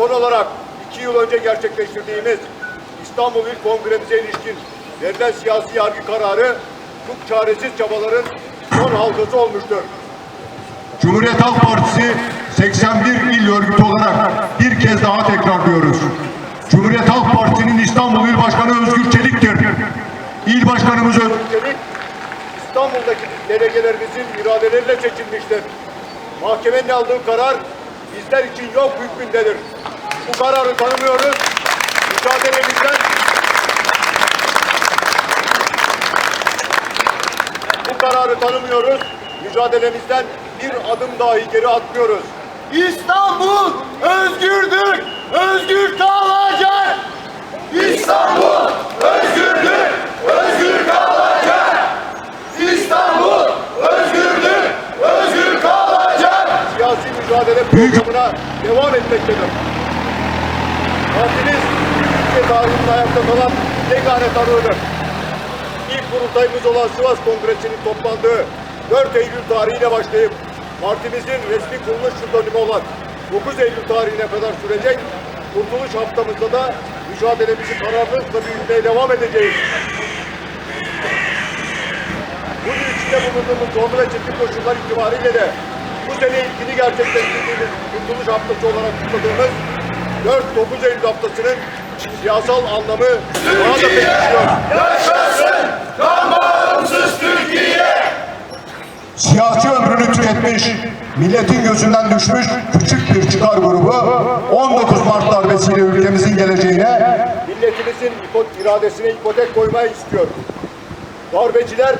son olarak iki yıl önce gerçekleştirdiğimiz İstanbul İl Kongremize ilişkin verilen siyasi yargı kararı çok çaresiz çabaların son halkası olmuştur. Cumhuriyet Halk Partisi 81 il örgütü olarak bir kez daha tekrarlıyoruz. Cumhuriyet Halk Partisi'nin İstanbul İl Başkanı Özgür Çelik'tir. İl Başkanımız Özgür Çelik, İstanbul'daki delegelerimizin iradeleriyle seçilmiştir. Mahkemenin aldığı karar bizler için yok hükmündedir. Bu kararı tanımıyoruz. Mücadelemizden bu kararı tanımıyoruz. Mücadelemizden bir adım dahi geri atmıyoruz. İstanbul özgürdür, özgür kalacak. İstanbul özgürdür, özgür kalacak. İstanbul özgürdür, özgür kalacak. siyasi mücadele programına devam etmektedir. Partimiz Türkiye tarihinin ayakta kalan yegane tanığıdır. İlk kurultayımız olan Sivas Kongresi'nin toplandığı 4 Eylül tarihiyle başlayıp partimizin resmi kuruluş yıl dönümü olan 9 Eylül tarihine kadar sürecek kurtuluş haftamızda da mücadelemizi kararlılıkla büyütmeye devam edeceğiz. Bugün içinde bulunduğumuz zorlu ve ciddi koşullar itibariyle de bu sene ilkini gerçekleştirdiğimiz Kurtuluş Haftası olarak kutladığımız 4-9 Eylül haftasının siyasal anlamı daha da pekişiyor. Yaşasın kan bağımsız Türkiye. Siyasi ömrünü tüketmiş, milletin gözünden düşmüş küçük bir çıkar grubu 19 Mart darbesiyle ülkemizin geleceğine Milletimizin iradesine ipotek koymayı istiyor. Darbeciler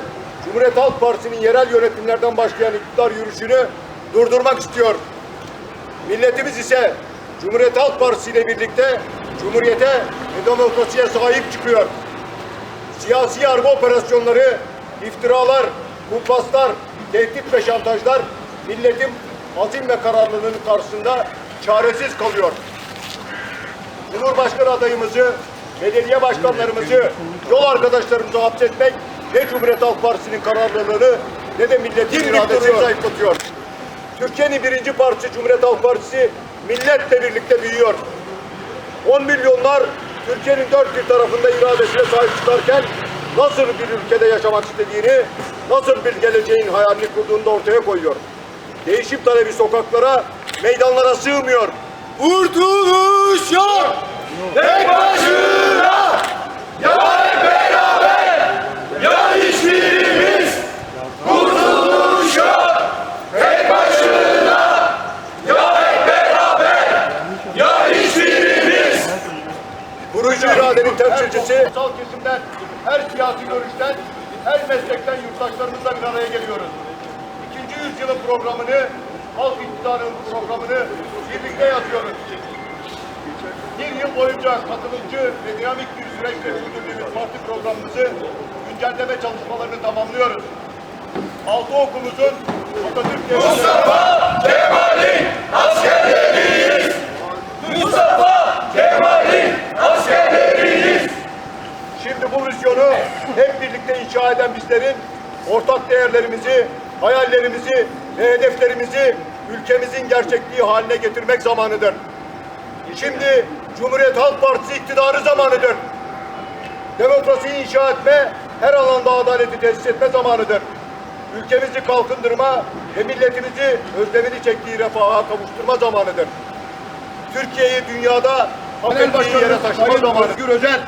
Cumhuriyet Halk Partisi'nin yerel yönetimlerden başlayan iktidar yürüyüşünü durdurmak istiyor. Milletimiz ise Cumhuriyet Halk Partisi ile birlikte Cumhuriyete ve demokrasiye sahip çıkıyor. Siyasi yargı operasyonları, iftiralar, kumpaslar, tehdit ve şantajlar milletin azim ve kararlılığının karşısında çaresiz kalıyor. Cumhurbaşkanı adayımızı, belediye başkanlarımızı, yol arkadaşlarımızı hapsetmek ne Cumhuriyet Halk Partisi'nin kararlılığını ne de milletin iradesini zayıflatıyor. Türkiye'nin birinci partisi Cumhuriyet Halk Partisi milletle birlikte büyüyor. 10 milyonlar Türkiye'nin dört bir tarafında iradesine sahip çıkarken nasıl bir ülkede yaşamak istediğini, nasıl bir geleceğin hayalini kurduğunu da ortaya koyuyor. Değişim talebi sokaklara, meydanlara sığmıyor. Kurtuluş yok. Tek başına. Ya hep beraber. Ya hiçbirimiz. Kurtuluş yok. Tek başına. Ya hep beraber. Ya hiçbirimiz. Kurucu iradenin temsilcisi, kutsal kesimden, her siyasi görüşten, her meslekten yurttaşlarımızla bir araya geliyoruz. İkinci yüzyılın programını, halk iktidarının programını birlikte yazıyoruz. Bir yıl boyunca katılımcı ve dinamik bir süreçle sürdürdüğümüz parti programımızı güncelleme çalışmalarını tamamlıyoruz. Altı okumuzun Atatürk devleti... Kemal'in askerleriyiz. Mustafa vizyonu hep birlikte inşa eden bizlerin ortak değerlerimizi, hayallerimizi ve hedeflerimizi ülkemizin gerçekliği haline getirmek zamanıdır. Şimdi Cumhuriyet Halk Partisi iktidarı zamanıdır. Demokrasiyi inşa etme, her alanda adaleti tesis etme zamanıdır. Ülkemizi kalkındırma ve milletimizi özlemini çektiği refaha kavuşturma zamanıdır. Türkiye'yi dünyada hak ettiği yere taşıma zamanı. Özgür Özel,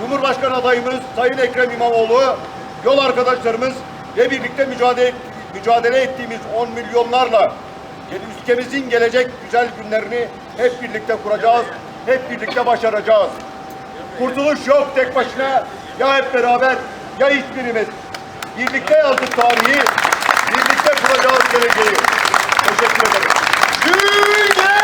Cumhurbaşkanı adayımız Sayın Ekrem İmamoğlu, yol arkadaşlarımız ve birlikte mücadele, mücadele ettiğimiz on milyonlarla ülkemizin gelecek güzel günlerini hep birlikte kuracağız, hep birlikte başaracağız. Kurtuluş yok tek başına, ya hep beraber ya hiçbirimiz. Birlikte yazdık tarihi, birlikte kuracağız geleceği. Teşekkür ederim. Türkiye!